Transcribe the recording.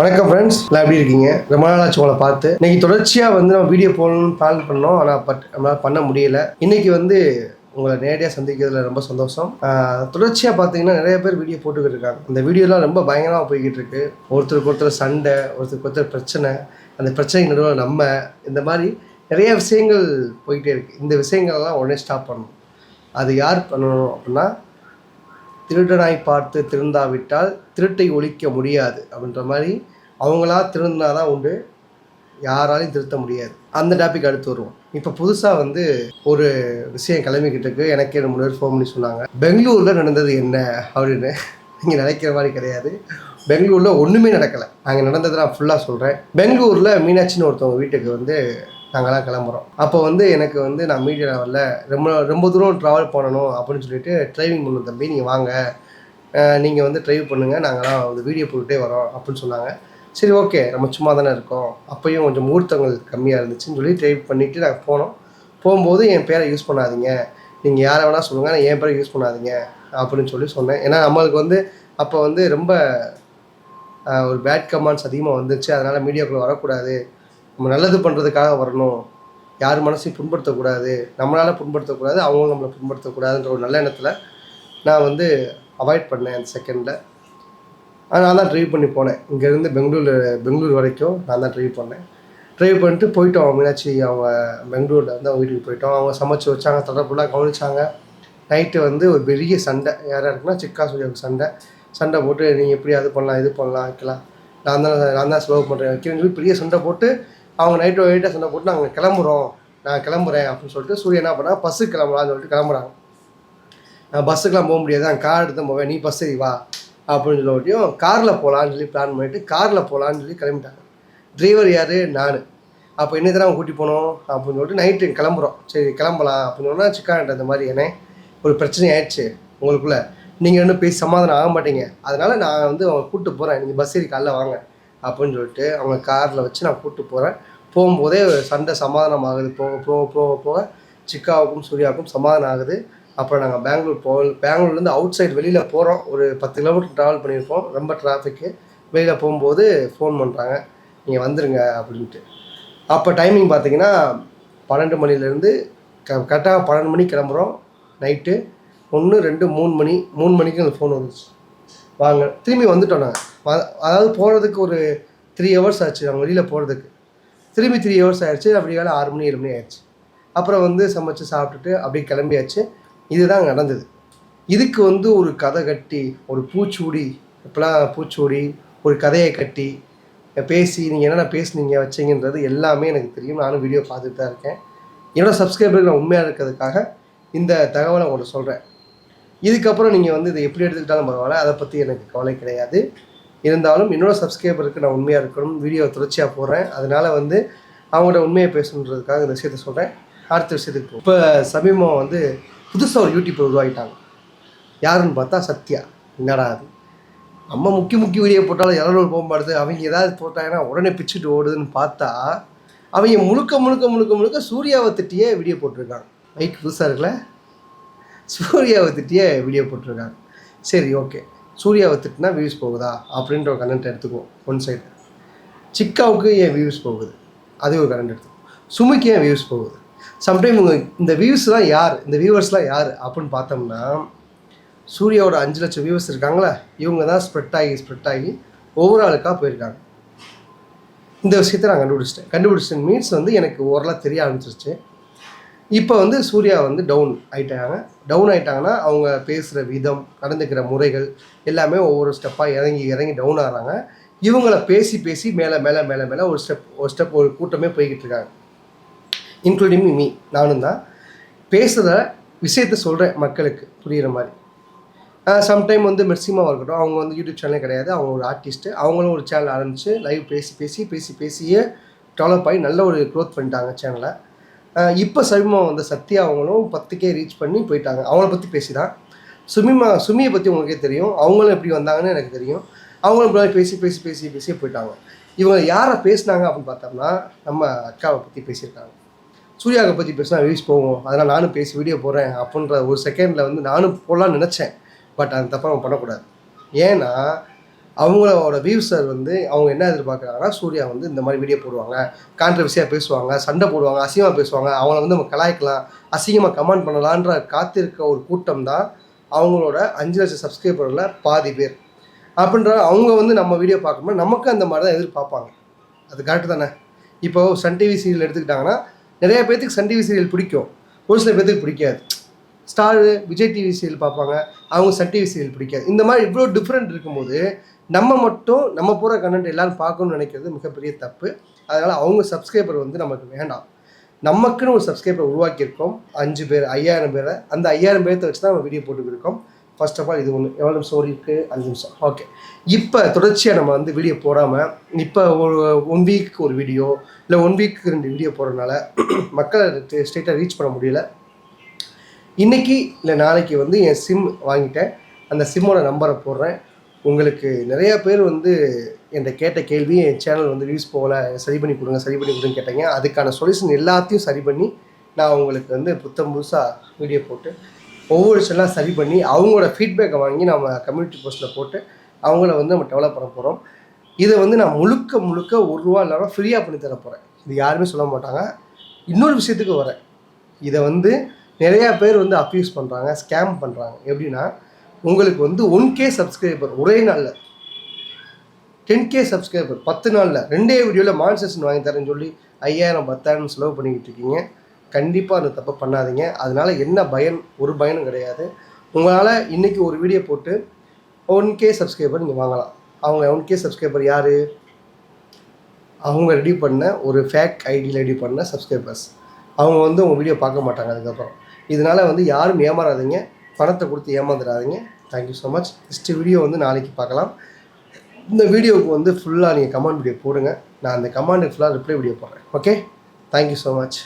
வணக்கம் ஃப்ரெண்ட்ஸ் எல்லாம் எப்படி இருக்கீங்க? ரொம்ப நாள் ஆச்சு உங்களை பார்த்து. இன்னைக்கு தொடர்ச்சியாக வந்து நம்ம வீடியோ போடணும்னு பிளான் பண்ணோம். ஆனால் பட் நம்மளால் பண்ண முடியல. இன்னைக்கு வந்து உங்களை நேரடியாக சந்திக்கிறதுல ரொம்ப சந்தோஷம். தொடர்ச்சியாக பார்த்தீங்கன்னா நிறைய பேர் வீடியோ போட்டுக்கிட்டு இருக்காங்க. அந்த வீடியோலாம் ரொம்ப பயங்கரமாக போய்கிட்டு இருக்கு. ஒருத்தருக்கு ஒருத்தர் சண்டை ஒருத்தருக்கு ஒருத்தர் பிரச்சனை அந்த பிரச்சனைக்கு நடுவில் நம்ம இந்த மாதிரி நிறைய விஷயங்கள் போயிட்டே இருக்குது இந்த விஷயங்கள்லாம் உடனே ஸ்டாப் பண்ணணும். அது யார் பண்ணணும் அப்படின்னா திருடனாய் பார்த்து திருந்தாவிட்டால் திருட்டை ஒழிக்க முடியாது அப்படின்ற மாதிரி அவங்களா திருந்தினாதான் உண்டு. யாராலையும் திருத்த முடியாது. அந்த டாபிக் அடுத்து வருவோம். இப்போ புதுசாக வந்து ஒரு விஷயம் கிளம்பிக்கிட்டு இருக்கு எனக்கு ரெண்டு மூணு பேர் ஃபோன் பண்ணி சொன்னாங்க. பெங்களூரில் நடந்தது என்ன அப்படின்னு. நீங்கள் நினைக்கிற மாதிரி கிடையாது. பெங்களூரில் ஒன்றுமே நடக்கலை. நாங்கள் நடந்தது நான் ஃபுல்லாக சொல்கிறேன் பெங்களூரில் மீனாட்சின்னு ஒருத்தவங்க வீட்டுக்கு வந்து நாங்கள்லாம் கிளம்புறோம். அப்போ வந்து எனக்கு வந்து நான் மீடியா வரல ரொம்ப ரொம்ப தூரம் ட்ராவல் பண்ணணும் அப்படின்னு சொல்லிட்டு ட்ரைவிங் பண்ணணும் தம்பி நீங்கள் வாங்க. நீங்கள் வந்து ட்ரைவ் பண்ணுங்கள் நாங்கள்லாம் வந்து வீடியோ போட்டுகிட்டே வரோம் அப்படின்னு சொன்னாங்க. சரி ஓகே நம்ம சும்மா தானே இருக்கோம். அப்போயும் கொஞ்சம் முகூர்த்தங்கள் கம்மியாக இருந்துச்சுன்னு சொல்லி ட்ரைவ் பண்ணிவிட்டு நாங்கள் போனோம். போகும்போது என் பேரை யூஸ் பண்ணாதீங்க. நீங்கள் யாரை வேணால் சொல்லுங்கள் நான் என் பேரை யூஸ் பண்ணாதீங்க அப்படின்னு சொல்லி சொன்னேன். ஏன்னா நம்மளுக்கு வந்து அப்போ வந்து ரொம்ப ஒரு பேட் கமெண்ட்ஸ் அதிகமாக வந்துச்சு. அதனால் மீடியாக்குள்ளே வரக்கூடாது. நம்ம நல்லது பண்ணுறதுக்காக வரணும். யார் மனசையும் புண்படுத்தக்கூடாது. நம்மளால் புண்படுத்தக்கூடாது. அவங்களும் நம்மளை புண்படுத்தக்கூடாதுன்ற ஒரு நல்ல எண்ணத்தில் நான் வந்து அவாய்ட் பண்ணேன் அந்த செகண்டில் நான் தான் ட்ரைவ் பண்ணி போனேன். இங்கேருந்து பெங்களூர் பெங்களூர் வரைக்கும் நான் தான் ட்ரைவ் பண்ணேன். ட்ரைவ் பண்ணிட்டு போயிட்டோம். மீனாட்சி அவங்க பெங்களூரில் வந்து அவங்க வீட்டுக்கு போயிட்டோம். அவங்க சமைச்சு வச்சாங்க தடப்புலாம் கவனிச்சாங்க. நைட்டு வந்து ஒரு பெரிய சண்டை. யார் இருக்குன்னா சிக்கா சூர்யாவுக்கு சண்டை. சண்டை போட்டு நீங்கள் எப்படி அது பண்ணலாம் இது பண்ணலாம் வைக்கலாம். நான் தான் நான் தான் ஸ்லோ பண்ணுறேன் வைக்கிறேன் சொல்லி பெரிய சண்டை போட்டு அவங்க நைட்டு நைட்டாக சண்டை போட்டு நாங்கள் கிளம்புறோம் நான் கிளம்புறேன் அப்படின்னு சொல்லிட்டு சூரியன் என்ன பண்ணா பஸ்ஸு கிளம்பலாம்னு சொல்லிட்டு கிளம்புறாங்க நான் பஸ்ஸுக்கெலாம் போக முடியாது நான் கார் எடுத்து போவேன் நீ பஸ் ஏறி வா அப்படின்னு சொல்லிட்டியும் காரில் போகலான்னு சொல்லி பிளான் பண்ணிட்டு காரில் போகலான்னு சொல்லி கிளம்பிட்டாங்க. டிரைவர் யார்? நான். அப்போ என்ன தான் கூட்டி போனோம் அப்படின்னு சொல்லிட்டு நைட்டு கிளம்புறோம். சரி கிளம்பலாம் அப்படின்னு சொன்னால் சிக்கான்ட்ட இந்த மாதிரி என்ன ஒரு பிரச்சனை ஆயிடுச்சு உங்களுக்குள்ளே. நீங்கள் இன்னும் பேசி சமாதானம் ஆக மாட்டீங்க. அதனால் நான் வந்து அவங்க கூப்பிட்டு போகிறேன் நீங்கள் பஸ் ஏறி காலைல வாங்க. அப்படின்னு சொல்லிட்டு அவங்க காரில் வச்சு நான் கூப்பிட்டு போகிறேன் போகும்போதே சண்டை சமாதானம் ஆகுது போக போக போக போக சிக்காவுக்கும் சூர்யாவுக்கும் சமாதானம் ஆகுது. அப்புறம் நாங்கள் பெங்களூர் போ பெங்களூர்லேருந்து அவுட் சைடு வெளியில் போகிறோம் ஒரு பத்து கிலோமீட்டர் ட்ராவல் பண்ணியிருப்போம் ரொம்ப டிராஃபிக்கு வெளியில் போகும்போது ஃபோன் பண்ணுறாங்க நீங்கள் வந்துடுங்க அப்படின்ட்டு. அப்போ டைமிங் பார்த்தீங்கன்னா பன்னெண்டு மணிலேருந்து க கரெக்டாக பன்னெண்டு மணிக்கு கிளம்புறோம். நைட்டு ஒன்று ரெண்டு மூணு மணி மூணு மணிக்கு அந்த ஃபோன் வந்துச்சு. வாங்க. திரும்பி வந்துட்டோம் நாங்கள் அதாவது போகிறதுக்கு ஒரு த்ரீ ஹவர்ஸ் ஆச்சு. நாங்கள் வெளியில் போகிறதுக்கு திரும்பி த்ரீ ஹவர்ஸ் ஆயிடுச்சு. அப்படி வேலை ஆறு மணி ஏழு மணி ஆயிடுச்சு. அப்புறம் வந்து சமைச்சு சாப்பிட்டுட்டு அப்படியே கிளம்பியாச்சு. இதுதான் நடந்தது. இதுக்கு வந்து ஒரு கதை கட்டி ஒரு பூச்சூடி இப்போலாம் பூச்சூடி ஒரு கதையை கட்டி பேசி நீங்கள் என்னென்ன பேசுனீங்க வச்சீங்கன்றது எல்லாமே எனக்கு தெரியும். நானும் வீடியோ பார்த்துட்டு தான் இருக்கேன். என்னோட சப்ஸ்கிரைபருக்கு நான் உண்மையாக இருக்கிறதுக்காக இந்த தகவலை உங்களுக்கு சொல்கிறேன் இதுக்கப்புறம் நீங்கள் வந்து இதை எப்படி எடுத்துக்கிட்டாலும் பரவாயில்ல. அதை பற்றி எனக்கு கவலை கிடையாது. இருந்தாலும் என்னோட சப்ஸ்கிரைபருக்கு நான் உண்மையாக இருக்கணும். வீடியோ தொடர்ச்சியாக போடுறேன். அதனால் வந்து அவங்கள்ட்ட உண்மையை பேசணுன்றதுக்காக இந்த விஷயத்த சொல்கிறேன் அடுத்த விஷயத்துக்கு இப்போ சமீபம் வந்து புதுசாக ஒரு யூடியூப்பர் உருவாகிட்டாங்க. யாருன்னு பார்த்தா சத்யா. என்னடா அது? நம்ம முக்கிய முக்கிய வீடியோ போட்டாலும் எல்லாரும் போக மாட்டுது. அவங்க ஏதாவது போட்டாங்கன்னா உடனே பிச்சுட்டு ஓடுதுன்னு பார்த்தா அவங்க முழுக்க முழுக்க முழுக்க முழுக்க சூர்யாவை திட்டியே வீடியோ போட்டிருக்காங்க. மைக் புதுசாக இருக்குல்ல? சூர்யாவை திட்டியே வீடியோ போட்டிருக்காங்க சரி ஓகே சூர்யாவை திட்டினா வியூஸ் போகுதா? அப்படின்ற ஒரு கரண்ட் எடுத்துக்குவோம் ஒன் சைடு சிக்காவுக்கு ஏன் வியூஸ் போகுது? அது ஒரு கரண்ட் எடுத்துக்குவோம். சுமிக்கு ஏன் வியூஸ் போகுது? சம்டைம் இந்த வியூஸ்லாம் யார்? இந்த வியூவர்ஸ்லாம் யார்? அப்படின்னு பார்த்தோம்னா சூர்யாவோட அஞ்சு லட்சம் வியூவர்ஸ் இருக்காங்களா இவங்க தான் ஸ்ப்ரெட் ஆகி ஸ்ப்ரெட் ஆகி ஒவ்வொரு ஆளுக்காக போயிருக்காங்க. இந்த விஷயத்தை நான் கண்டுபிடிச்சிட்டேன். கண்டுபிடிச்சிட்டேன் மீன்ஸ் வந்து எனக்கு ஓரளவு தெரிய ஆரம்பிச்சிருச்சு. இப்போ வந்து சூர்யா வந்து டவுன் ஆயிட்டாங்க. டவுன் ஆயிட்டாங்கன்னா அவங்க பேசுகிற விதம் நடந்துக்கிற முறைகள் எல்லாமே ஒவ்வொரு ஸ்டெப்பாக இறங்கி இறங்கி டவுன் ஆகிறாங்க. இவங்கள பேசி பேசி மேலே மேலே மேலே மேலே ஒரு ஸ்டெப் ஒரு ஸ்டெப் ஒரு கூட்டமே போய்கிட்டு இருக்காங்க. இன்க்ளூடிங் மீ நானும் தான். பேசுகிற விஷயத்த சொல்கிறேன் மக்களுக்கு புரிகிற மாதிரி. சம்டைம் வந்து மெர்சிமாவாக இருக்கட்டும் அவங்க வந்து யூடியூப் சேனலே கிடையாது. அவங்க ஒரு ஆர்டிஸ்ட்டு அவங்களும் ஒரு சேனல் ஆரம்பித்து லைவ் பேசி பேசி பேசி பேசியே டெவலப் ஆகி நல்ல ஒரு க்ரோத் பண்ணிட்டாங்க சேனலை இப்போ சமீபமாக வந்த சத்யா அவங்களும் பத்துக்கே ரீச் பண்ணி போயிட்டாங்க. அவங்கள பற்றி பேசி தான் சுமிமா சுமியை பற்றி உங்களுக்கே தெரியும். அவங்களும் எப்படி வந்தாங்கன்னு எனக்கு தெரியும். அவங்களும் இப்படி பேசி பேசி பேசி பேசி போயிட்டாங்க. இவங்க யாரை பேசினாங்க அப்படின்னு பார்த்தோம்னா நம்ம அக்காவை பற்றி பேசியிருக்காங்க. சூர்யாவை பற்றி பேசினா வியூஸ் போகும். அதனால் நானும் பேசி வீடியோ போடுறேன் அப்படின்ற ஒரு செகண்டில் வந்து நானும் போடலான்னு நினச்சேன். பட் அது தப்பாக அவன் பண்ணக்கூடாது. ஏன்னா அவங்களோட வியூஸர் வந்து அவங்க என்ன எதிர்பார்க்குறாங்கன்னா சூர்யா வந்து இந்த மாதிரி வீடியோ போடுவாங்க. கான்ட்ரவர்சியாக பேசுவாங்க சண்டை போடுவாங்க அசிங்கமாக பேசுவாங்க. அவங்கள வந்து நம்ம கலாய்க்கலாம் அசிங்கமாக கமெண்ட் பண்ணலான்ற காத்திருக்க ஒரு கூட்டம் தான் அவங்களோட அஞ்சு லட்சம் சப்ஸ்கிரைபரில் பாதி பேர். அப்படின்ற அவங்க வந்து நம்ம வீடியோ பார்க்கும்போது நமக்கு அந்த மாதிரி தான் எதிர்பார்ப்பாங்க. அது கரெக்டு தானே? இப்போ சன் டிவி சீரியல் எடுத்துக்கிட்டாங்கன்னா நிறைய பேர்த்துக்கு சன் டிவி சீரியல் பிடிக்கும். ஒரு சில பேர்த்துக்கு பிடிக்காது. ஸ்டார் விஜய் டிவி சீரியல் பார்ப்பாங்க. அவங்க சன் டிவி சீரியல் பிடிக்காது. இந்த மாதிரி இவ்வளோ டிஃப்ரெண்ட் இருக்கும்போது நம்ம மட்டும் நம்ம போகிற கண்டென்ட் எல்லோரும் பார்க்கணும்னு நினைக்கிறது மிகப்பெரிய தப்பு. அதனால் அவங்க சப்ஸ்கிரைபர் வந்து நமக்கு வேண்டாம். நமக்குன்னு ஒரு சப்ஸ்கிரைபர் உருவாக்கியிருக்கோம். அஞ்சு பேர் ஐயாயிரம் பேரை. அந்த ஐயாயிரம் பேர்த்த வச்சு தான் நம்ம வீடியோ போட்டுக்கிருக்கோம். ஃபர்ஸ்ட் ஆஃப் ஆல் இது ஒன்று எவ்வளோ நிமிஷம் ஓடி இருக்குது அஞ்சு நிமிஷம். ஓகே இப்போ தொடர்ச்சியாக நம்ம வந்து வீடியோ போடாமல் இப்போ ஒரு ஒன் வீக் ஒரு வீடியோ இல்லை ஒன் வீக்கு ரெண்டு வீடியோ போடுறதுனால மக்களை ஸ்ட்ரெயிட்டாக ரீச் பண்ண முடியல. இன்னைக்கு இல்லை நாளைக்கு வந்து என் சிம் வாங்கிட்டேன். அந்த சிம்மோட நம்பரை போடுறேன். உங்களுக்கு நிறையா பேர் வந்து என்கிட்ட கேட்ட கேள்வி என் சேனல் வந்து வியூஸ் போகல சரி பண்ணி கொடுங்க சரி பண்ணி கொடுங்க கேட்டாங்க. அதுக்கான சொல்யூஷன் எல்லாத்தையும் சரி பண்ணி நான் உங்களுக்கு வந்து புத்தம் புதுசாக வீடியோ போட்டு ஒவ்வொரு செல்லாம் சரி பண்ணி அவங்களோட ஃபீட்பேக்கை வாங்கி நம்ம கம்யூனிட்டி போஸ்ட்டில் போட்டு அவங்கள வந்து நம்ம டெவலப் பண்ண போகிறோம் இதை வந்து நான் முழுக்க முழுக்க ஒரு ரூபா இல்லாமல் ஃப்ரீயாக பண்ணி தர போகிறேன் இது யாருமே சொல்ல மாட்டாங்க. இன்னொரு விஷயத்துக்கு வரேன். இதை வந்து நிறையா பேர் வந்து அப்யூஸ் பண்ணுறாங்க ஸ்கேம் பண்ணுறாங்க எப்படின்னா உங்களுக்கு வந்து ஒன் கே சப்ஸ்கிரைபர் ஒரே நாளில். டென் கே சப்ஸ்கிரைபர் பத்து நாளில். ரெண்டே வீடியோவில் மான்சேஷன் வாங்கி தரேன்னு சொல்லி ஐயாயிரம் பத்தாயிரம் செலவு பண்ணிக்கிட்டு இருக்கீங்க. கண்டிப்பாக அந்த தப்பை பண்ணாதீங்க. அதனால் என்ன பயன்? ஒரு பயனும் கிடையாது. உங்களால் இன்றைக்கி ஒரு வீடியோ போட்டு ஒன் கே சப்ஸ்கிரைபர் நீங்கள் வாங்கலாம். அவங்க ஒன் கே சப்ஸ்கிரைபர் யார்? அவங்க ரெடி பண்ண ஒரு ஃபேக் ஐடியில் ரெடி பண்ண சப்ஸ்கிரைபர்ஸ் அவங்க வந்து உங்கள் வீடியோ பார்க்க மாட்டாங்க அதுக்கப்புறம். இதனால் வந்து யாரும் ஏமாறாதீங்க. பணத்தை கொடுத்து ஏமாந்துடாதீங்க. Thank you so much next video வந்து நாளைக்கு பார்க்கலாம். இந்த வீடியோவுக்கு வந்து ஃபுல்லாக நீங்கள் கமெண்ட் வீடியோ போடுங்க. நான் அந்த கமெண்ட் ஃபுல்லாக ரிப்ளை வீடியோ போடுறேன். Okay thank you so much